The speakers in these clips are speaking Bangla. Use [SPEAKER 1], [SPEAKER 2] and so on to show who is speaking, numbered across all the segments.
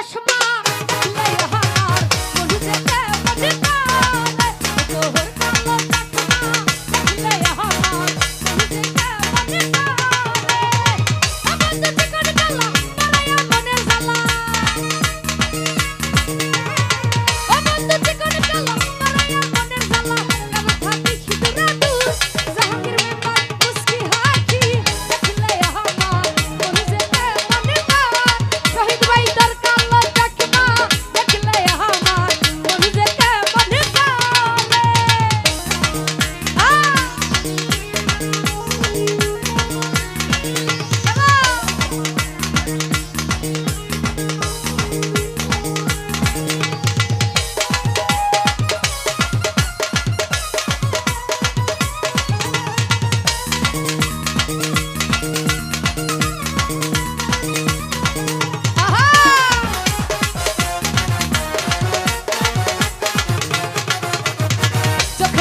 [SPEAKER 1] চশমা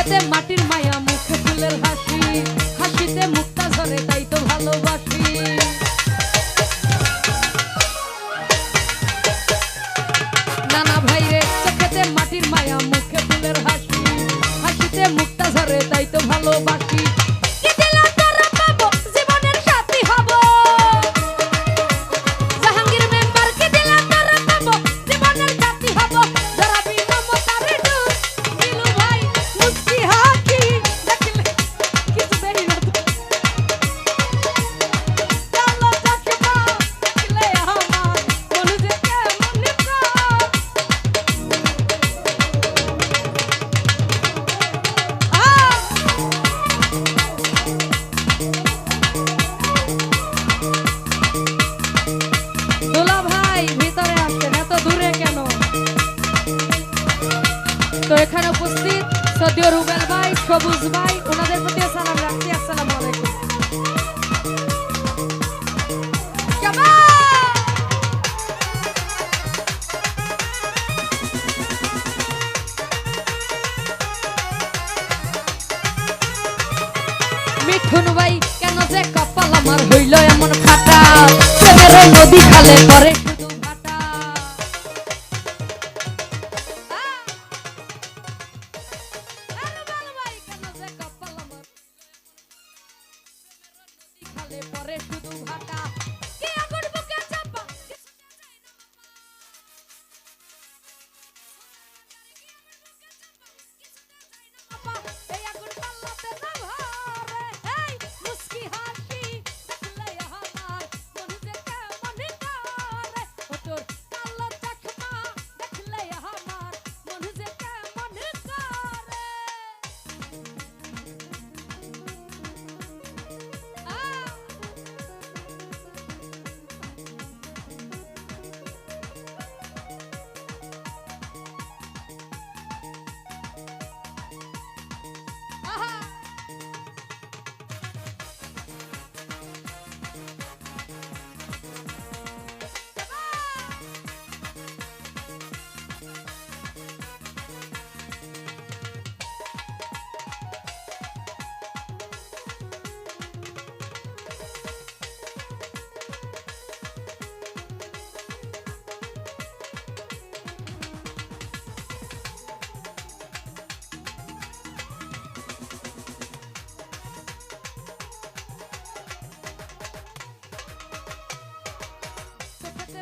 [SPEAKER 1] হাসিতে মাটির মায়া মুখে ফুলের হাসি, হাসিতে ধরে তাই তো ভালোবাসি। নানা চোখেতে মাটির মায়া মুখে ফুলের হাসি, হাসিতে ধরে তাই তো ভালোবাসি। উপস্থিত সদ্য রুবেল ভাই, সবুজ ভাই, ওনাদের প্রতি সালাম রাখছি। আসসালামু আলাইকুম। মিঠুন ভাই, কেন যে কপাল আমার হইল এমন ফাটা? নদী খালে পরে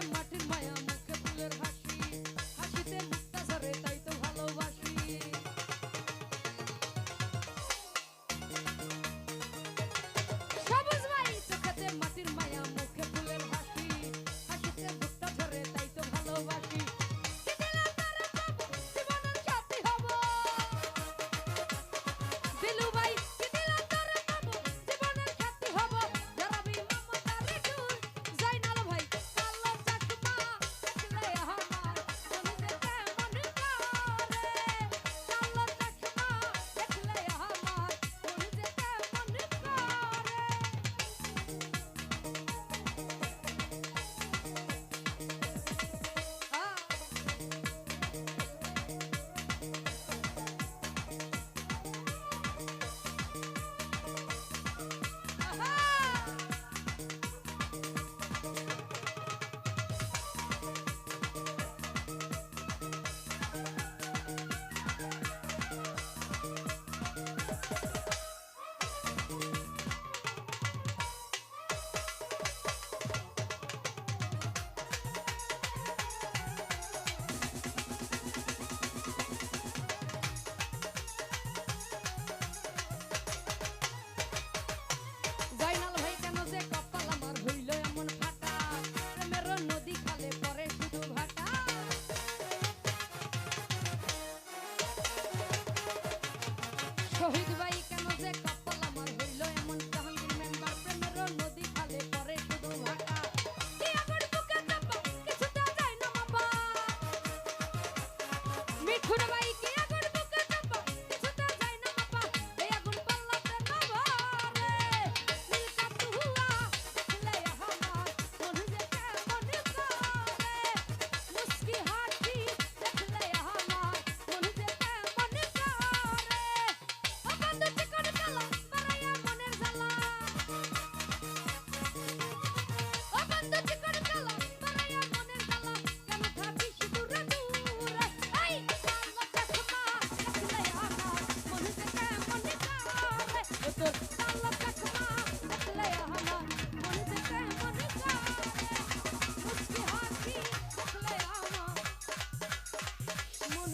[SPEAKER 1] I'm Martin Maya, Macapuler Hack.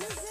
[SPEAKER 1] মন যে